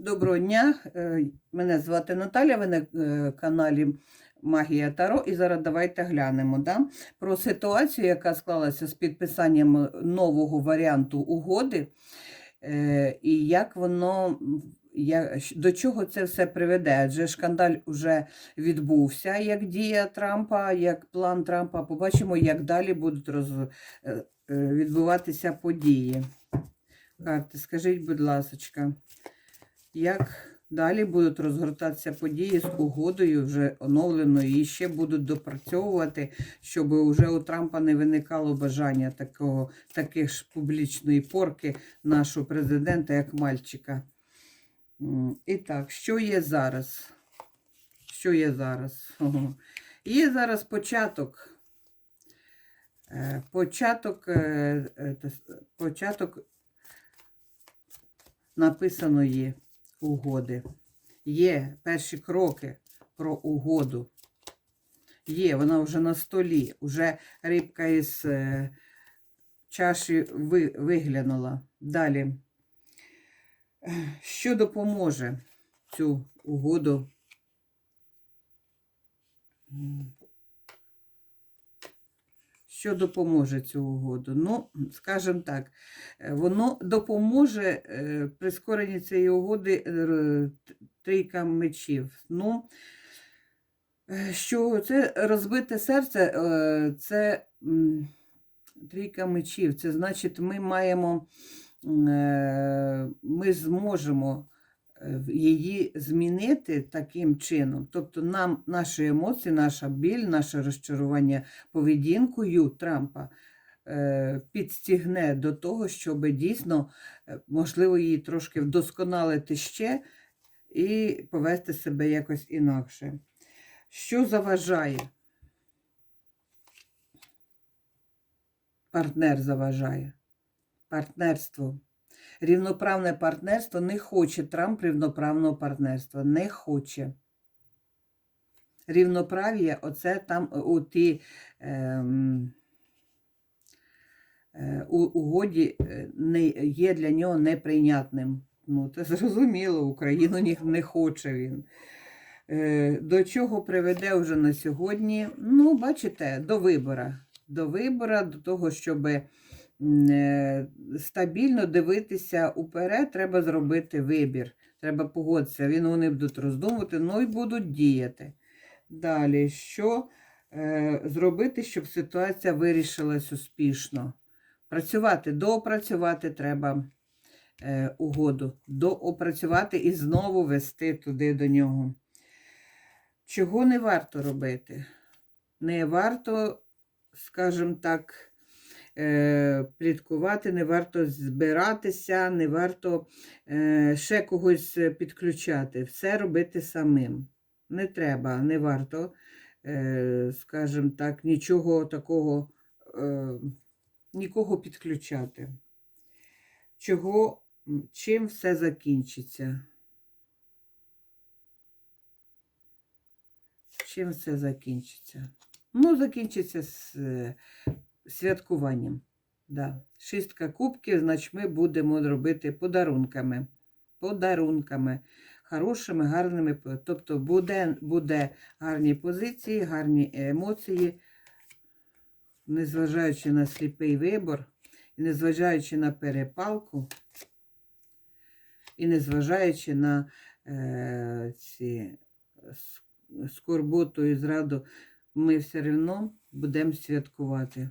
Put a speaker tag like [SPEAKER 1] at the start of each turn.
[SPEAKER 1] Доброго дня, е, мене звати Наталя, ви на е, каналі Магія Таро. І зараз давайте глянемо да, про ситуацію, яка склалася з підписанням нового варіанту угоди, е, і як воно. Я, до чого це все приведе? Адже шкандаль вже відбувся, як дія Трампа, як план Трампа. Побачимо, як далі будуть роз, відбуватися події. Карти, скажіть, будь ласка, як далі будуть розгортатися події з угодою вже оновленою і ще будуть допрацьовувати, щоб уже у Трампа не виникало бажання такого, таких ж публічної порки нашого президента, як мальчика. І так, що є зараз? Що є зараз? Є зараз початок. Е, Початок, е, е, угоди. Є перші кроки про угоду. Є, вона вже на столі. Уже рибка із е, чаші ви, виглянула. Далі. Що допоможе цю угоду? Що допоможе цю угоду? Ну, скажімо так, е, воно допоможе е, прискоренні цієї угоди е, трійка мечів. Ну, що це розбите серце, це трійка мечів. Це значить, ми маємо, ми зможемо її змінити таким чином. Тобто нам наші емоції, наша біль, наше розчарування поведінкою Трампа е, підстігне до того, щоб дійсно, е, можливо, її трошки вдосконалити ще і повести себе якось інакше. Що заважає? Партнер заважає. Партнерство. Рівноправне партнерство не хоче Трамп рівноправного партнерства. Не хоче. Рівноправ'я, оце там у ті ем, е, у угоді е, не, є для нього неприйнятним. Ну, це зрозуміло, Україну не хоче він. Е, До чого приведе вже на сьогодні? Ну, бачите, до вибора. До вибора, до того, щоб стабільно дивитися уперед, треба зробити вибір. Треба погодитися. Він вони будуть роздумувати, ну і будуть діяти. Далі, що е, зробити, щоб ситуація вирішилась успішно? Працювати, доопрацювати треба е, угоду, доопрацювати і знову вести туди до нього. Чого не варто робити? Не варто, скажімо так, е, пліткувати, не варто збиратися, не варто е, ще когось підключати. Все робити самим. Не треба, не варто, е, скажімо так, нічого такого, е, нікого підключати. Чого, чим все закінчиться? Чим все закінчиться? Ну, закінчиться з е, святкуванням. Да. Шістка кубків, значить, ми будемо робити подарунками. Подарунками. Хорошими, гарними. Тобто буде, буде гарні позиції, гарні емоції, незважаючи на сліпий вибор, і незважаючи на перепалку, і незважаючи на е, ці скорботу і зраду, ми все одно будемо святкувати.